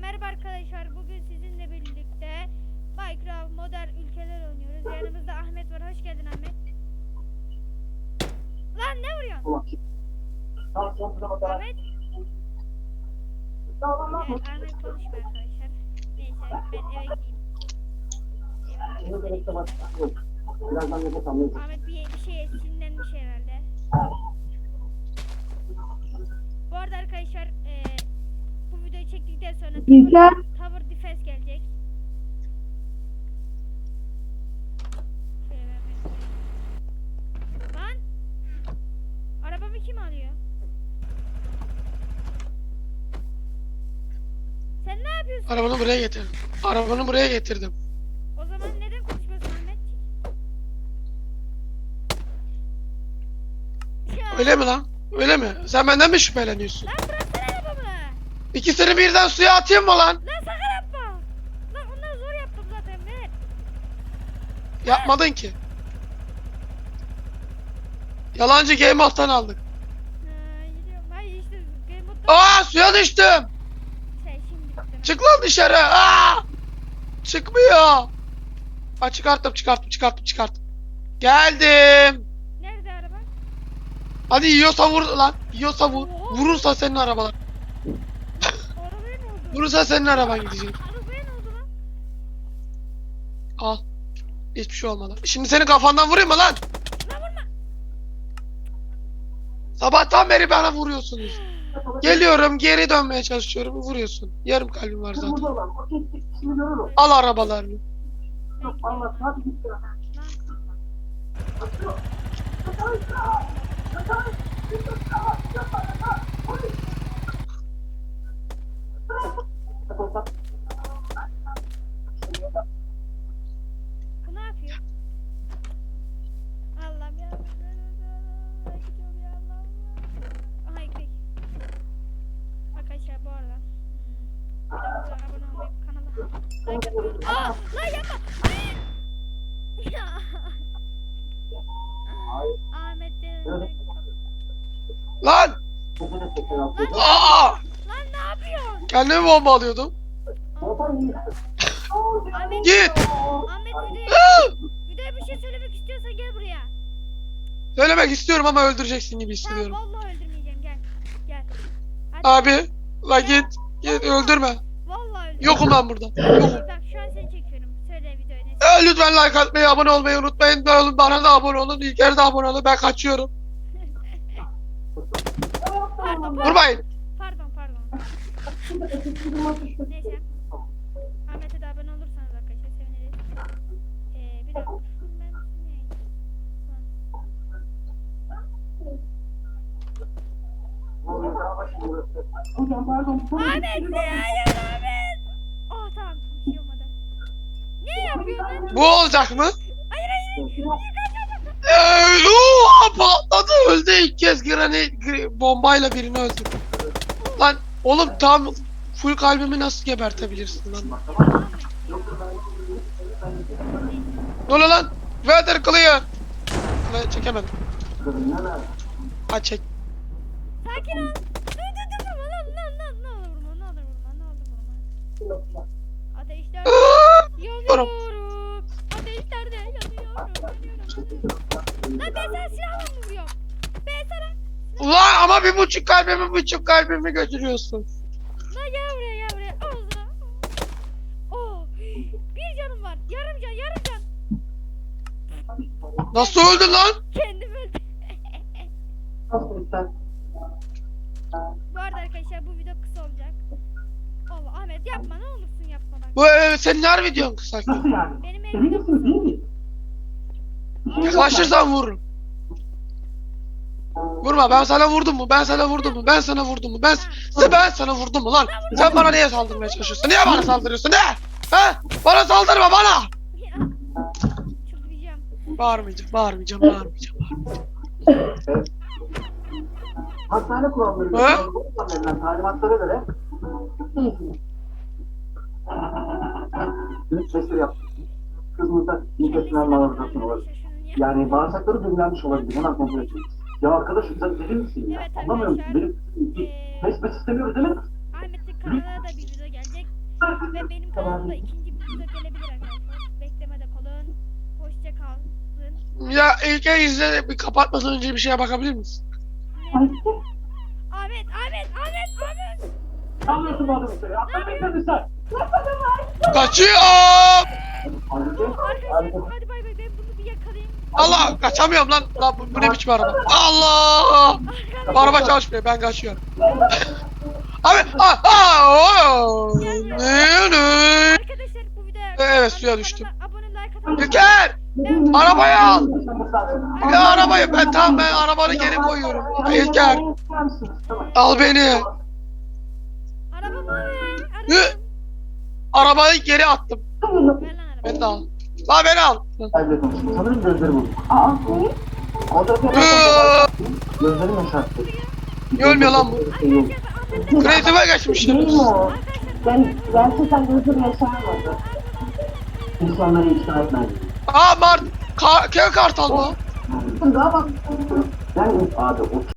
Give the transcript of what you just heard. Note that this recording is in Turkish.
merhaba arkadaşlar. Bugün sizinle birlikte Minecraft modern ülkeler oynuyoruz. Yanımızda Ahmet var. Hoş geldin Ahmet. Lan ne vuruyorsun? Ahmet. Evet, Ahmet konuşma arkadaşlar. Neyse ben eve gideyim. Ahmet bir, bir şey sinirlenmiş herhalde. Bu arada arkadaşlar videoyu çektikten sonra Güzel. Tower, Tower Defense gelecek. Lan! Arabamı kim alıyor? Sen ne yapıyorsun? Arabanı buraya getirdim. Arabanı buraya getirdim. O zaman neden konuşmuyorsun Ahmet? Öyle mi lan? Öyle mi? Sen benden mi şüpheleniyorsun? Lan! İkisini birden suya atayım mı lan? Lan sakın yapma! Lan onları zor yaptım zaten. Yapmadın ki. Yalancı game alttan aldık. Ha, gidiyorum. Hayır işte Game Mode'da Aa suya düştüm. şey şimdi bitti. Çık lan dışarı. Aa! Çıkmıyor. Ha çıkarttım çıkarttım çıkarttım çıkarttım. Geldim. Nerede araba? Hadi yiyorsa vur lan. Yiyorsa vur. Vurursa senin arabalar. Vurursa senin araban gidecek. Arabaya ne oldu lan? Al. Hiçbir şey olmadı. Şimdi senin kafandan vurayım mı lan? Lan vurma! Sabahtan beri bana vuruyorsunuz. Geliyorum geri dönmeye çalışıyorum vuruyorsun. Yarım kalbim var zaten. Al arabalarını. Aa! Lan yapma! Ahmet de- Lan! Aa! Lan ne yapıyorsun? Kendimi bomba alıyordum. Ahmet, Git! Ahmet Aa! videoya bir şey söylemek istiyorsan gel buraya. Söylemek istiyorum ama öldüreceksin gibi Tamam hissediyorum. vallahi öldürmeyeceğim gel. Gel. Hadi. Abi, la git. Git öldürme. Yokum ben burada. Yokum. Bak şu an seni çekiyorum. Söyle videoyu ne? Lütfen like atmayı, abone olmayı unutmayın. Be oğlum, Bana da abone olun. İlker'e de abone olun. Ben kaçıyorum. Pardon pardon. Vurmayın. Pardon pardon. Neyse. Ahmet'e de abone olursanız arkadaşlar seviniriz. Ee, bir dakika. Ben ne? Ahmet ne? Hayır Ahmet. Oh tamam. Bir şey olmadı. Ne lan? Bu olacak mı? Hayır hayır. Ee, oha, patladı öldü ilk kez granit gr- bombayla birini öldürdü. Lan oğlum tam full kalbimi nasıl gebertebilirsin lan? Ne oluyor lan? Weather clear. Ben çekemedim. Ha çek. Sakin ol. Dur dur dur lan lan lan. Olur vurma ne olur vurma ne olur vurma. Yanıyorum. Ateşlerde yanıyorum. yanıyorum. Lan ben sana silahla mı vuruyorum? Ben sana. Ulan ama bir buçuk kalbimi buçuk kalbimi götürüyorsun. Lan gel buraya gel buraya. Ağzına. Oh. Bir canım var. Yarım can yarım can. Nasıl öldün lan? Kendim öldüm. Nasıl ister? Yapma ne olursun yapma bak. Bu e, senin her videon kısa. Nasıl yani? Benim Emin evim misin değil mi? Yaklaşırsan vururum. Vurma ben sana vurdum mu? Ben sana vurdum mu? Ben sana vurdum mu? Ben sen ben sana vurdum mu lan? Sen bana niye saldırmaya çalışıyorsun? Niye bana saldırıyorsun? Ne? He? Bana saldırma bana. Ya. Çıldıracağım. Bağırmayacağım, bağırmayacağım, bağırmayacağım. Hastane kuralları Ha? göre, talimatlara göre iyisiniz. Dün sesleri yaptım. Kızınızda intestinal malformasyon olabilir. Yani bağırsakları düğümlenmiş olabilir. Hemen kontrol edeceğiz. Ya arkadaş sen deli misin ya? Anlamıyorum. arkadaşlar, Benim test istemiyoruz değil mi? Ahmet'in kanalına da bir video gelecek. kanalımda ikinci bir video gelebilir arkadaşlar. Beklemede kalın. Hoşça kalın. Ya İlker izle bir kapatmadan önce bir şeye bakabilir misin? Ahmet, Ahmet, Ahmet, Ahmet. Adamı sen. Kaçıyorum. Halbuki, Arkadaşlar halbuki hadi bay bay ben bunu bir yakalayayım. Allah kaçamıyorum lan. Lan bu, bu ne biçim araba? Allah! Bu araba çalışmıyor ben kaçıyorum. Abi ah ah oh! Ne ne? Arkadaşlar bu videoya Evet, suya düştüm. Abone like atın. İlker! Arabayı al! Ya arabayı ben tamam ben arabanı geri koyuyorum. İlker al beni. Hı. Arabayı geri attım. Ben de al. La beni al. Konuştum. Sanırım gözleri bu. Aa, ne? O da. Gözleri yaşarttı. Ölmüyor lan bu. Kreatif'e mi o? Arkadaşlar Ben gerçekten gözleri yaşarmadı. İnsanları ikna etmedi. Aa Mart. Ka Kar kartal bu. Daha bak. Yani abi o